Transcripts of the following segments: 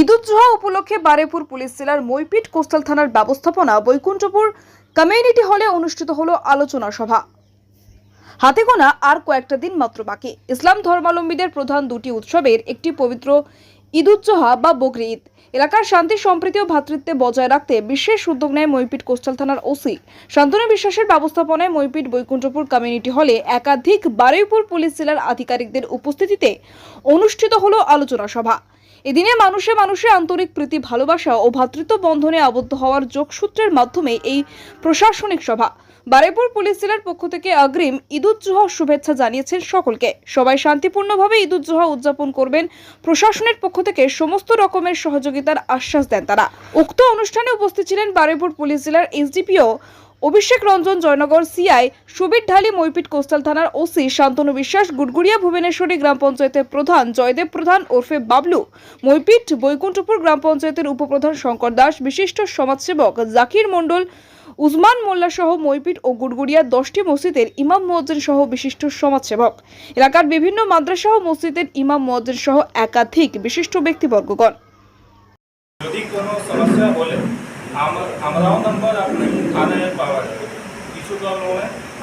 ঈদুজ্জোহা উপলক্ষে বারেপুর পুলিশ জেলার মইপিট কোস্টাল থানার ব্যবস্থাপনা বৈকুণ্ঠপুর কমিউনিটি হলে অনুষ্ঠিত হলো আলোচনা সভা। হাতে গোনা আর কয়েকটা দিন মাত্র বাকি। ইসলাম ধর্মাবলম্বীদের প্রধান দুটি উৎসবের একটি পবিত্র ঈদুজ্জোহা বা বকরি ঈদ। এলাকার শান্তি, সম্প্রীতি ও ভ্রাতৃত্বে বজায় রাখতে বিশেষ উদ্যোগ নেয় মইপিট কোস্টাল থানার ওসি। শান্তনু বিশ্বাসের ব্যবস্থাপনায় মইপিট বৈকুণ্ঠপুর কমিউনিটি হলে একাধিক বারুইপুর পুলিশ জেলার আধিকারিকদের উপস্থিতিতে অনুষ্ঠিত হলো আলোচনা সভা। এদিনে মানুষে মানুষে আন্তরিক প্রীতি, ভালোবাসা ও ভাতৃত্ব বন্ধনে আবদ্ধ হওয়ার যোগসূত্রের মাধ্যমে এই প্রশাসনিক সভা। বারেপুর পুলিশ জেলার পক্ষ থেকে অগ্রিম ঈদুজ্জোহা শুভেচ্ছা জানিয়েছেন সকলকে। সবাই শান্তিপূর্ণভাবে ঈদুজ্জোহা উদযাপন করবেন। প্রশাসনের পক্ষ থেকে সমস্ত রকমের সহযোগিতার আশ্বাস দেন তারা। উক্ত অনুষ্ঠানে উপস্থিত ছিলেন বারেপুর পুলিশ জেলার SDPO Abhishek Ranjan Joynagar, CI Subir Dhali, Maipith coastal থানার ওসি শান্তনু বিশ্বাস, গুড়গুড়িয়া ভুবনেশ্বরী গ্রাম পঞ্চায়েতের প্রধান জয়দেব প্রধান ওরফে বাবলু, মৈপিট বৈকুণ্ঠপুর গ্রাম পঞ্চায়েতের উপপ্রধান শঙ্কর দাস, বিশিষ্ট সমাজসেবক জাকির মণ্ডল উসমান মোল্লা সহ মৈপিট ও গুড়গুড়িয়ার দশটি মসজিদের ইমাম মুয়াজ্জিন সহ বিশিষ্ট সমাজসেবক। এলাকার বিভিন্ন মাদ্রাসা ও মসজিদের ইমাম মুয়াজ্জিন সহ একাধিক বিশিষ্ট ব্যক্তিবর্গগণ। যদি কোনো সমস্যা বলে থানায় পাওয়া যাবে। কিছু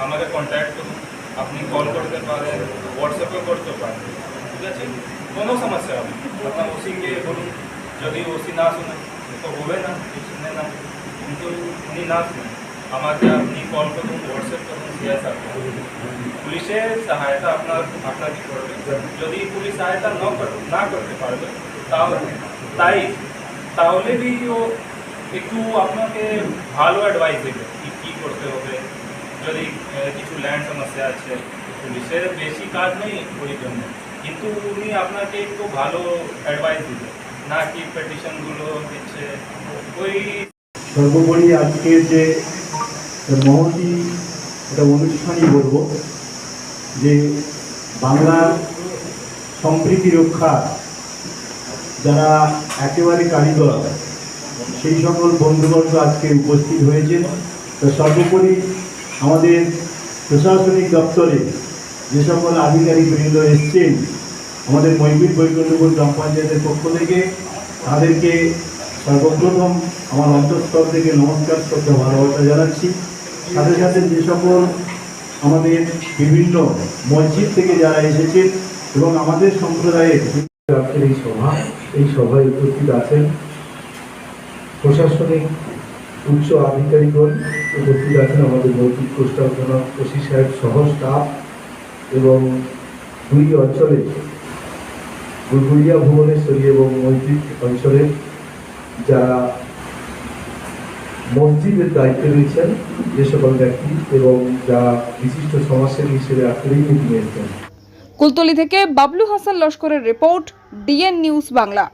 আমাকে কন্ট্যাক্ট করুন। আপনি কল করতে পারেন হোয়াটসঅ্যাপে করতে পারেন। ঠিক আছে? কোনো সমস্যা হবে আপনার ওসিকে বলুন। যদি ওসি না শুনে, তো হবে না না। কিন্তু উনি আমাকে আপনি কল করুন হোয়াটসঅ্যাপ করুন সিএসআর পুলিশের সহায়তা আপনার, আপনাকে করবে। যদি পুলিশ সহায়তা না না করতে পারবে তাই, তাহলে ও একটু আপনাকে ভালো অ্যাডভাইস দেবে কী করতে হবে। যদি কিছু ল্যান্ড সমস্যা আছে, পুলিশের বেশি কাজ নেই ওই জন্য। কিন্তু উনি আপনাকে একটু ভালো অ্যাডভাইস দিবে। না কি পেটিশনগুলো দিচ্ছে, ওই সর্বোপরি আজকের যে মহতি একটা অনুষ্ঠানই বলব, যে বাংলার সম্প্রীতি রক্ষা যারা একেবারে কারিগর, সেই সকল বন্ধুবর্গ আজকে উপস্থিত হয়েছেন। তো সর্বোপরি আমাদের প্রশাসনিক দপ্তরে যে সকল আধিকারিক বৃন্দ এসছেন, আমাদের মৈমিক বৈকুণ্ঠপুর গ্রাম পঞ্চায়েতের পক্ষ থেকে, তাদেরকে সর্বপ্রথম আমার অন্তঃস্থল থেকে নমস্কার শ্রদ্ধা ভালোবাসা জানাচ্ছি। সাথে সাথে যে সকল আমাদের বিভিন্ন মসজিদ থেকে যারা এসেছেন এবং আমাদের সম্প্রদায়ের আজকের এই সভা, এই সভায় উপস্থিত আছেন প্রশাসনিক উচ্চ আধিকারিকগণ উপস্থিত আছেন আমাদের মৌখিক থানা ওসি সাহেব সহ স্টাফ এবং দুই অঞ্চলে গুলগুড়িয়া ভুবনেশ্বরী এবং মসজিদ অঞ্চলের যারা মসজিদের দায়িত্বে রয়েছেন, যে সকল ব্যক্তি এবং যারা বিশিষ্ট সমাজসেবী হিসেবে আত্মীয় নিয়েছেন। কুলতলি থেকে বাবলু হাসান লস্করের রিপোর্ট, ডিএন নিউজ বাংলা।